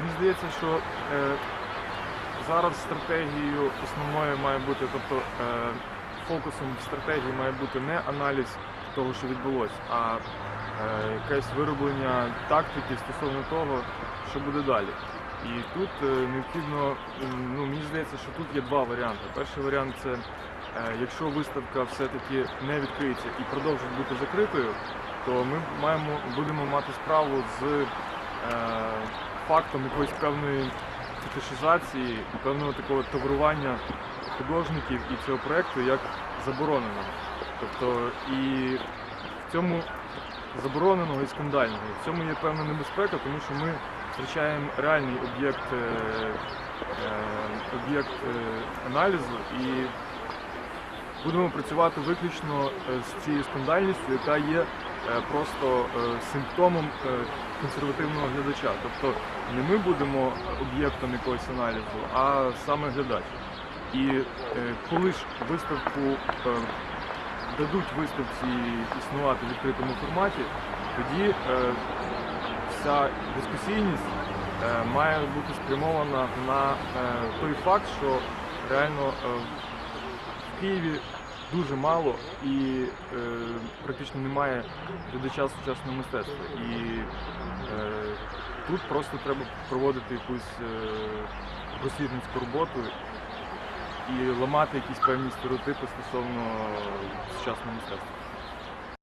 мені здається, що е, зараз стратегією основною має бути, тобто е, фокусом стратегії має бути не аналіз того, що відбулося, а е, якесь вироблення тактики стосовно того, що буде далі. І тут е, необхідно, ну мені здається, що тут є два варіанти. Перший варіант це е, якщо виставка все-таки не відкриється і продовжить бути закритою, то ми маємо будемо мати справу з е, фактом якоїсь певної фетишизації певного такого таврування художників і цього проєкту як забороненого. Тобто і в цьому забороненого і скандального. В цьому є певна небезпека, тому що ми втрачаємо реальний об'єкт е, е, об'єкт е, аналізу і будемо працювати виключно е, з цією скандальністю, яка є просто е, симптомом е, консервативного глядача. Тобто не ми будемо об'єктом якогось аналізу, а саме глядач. І е, коли ж виставку е, дадуть виставці існувати в відкритому форматі, тоді е, вся дискусійність е, має бути спрямована на е, той факт, що реально е, в Києві дуже мало і е, практично немає глядача сучасного мистецтва. І е, тут просто треба проводити якусь е, роботу і ламати якісь певні стереотипи стосовно сучасного мистецтва.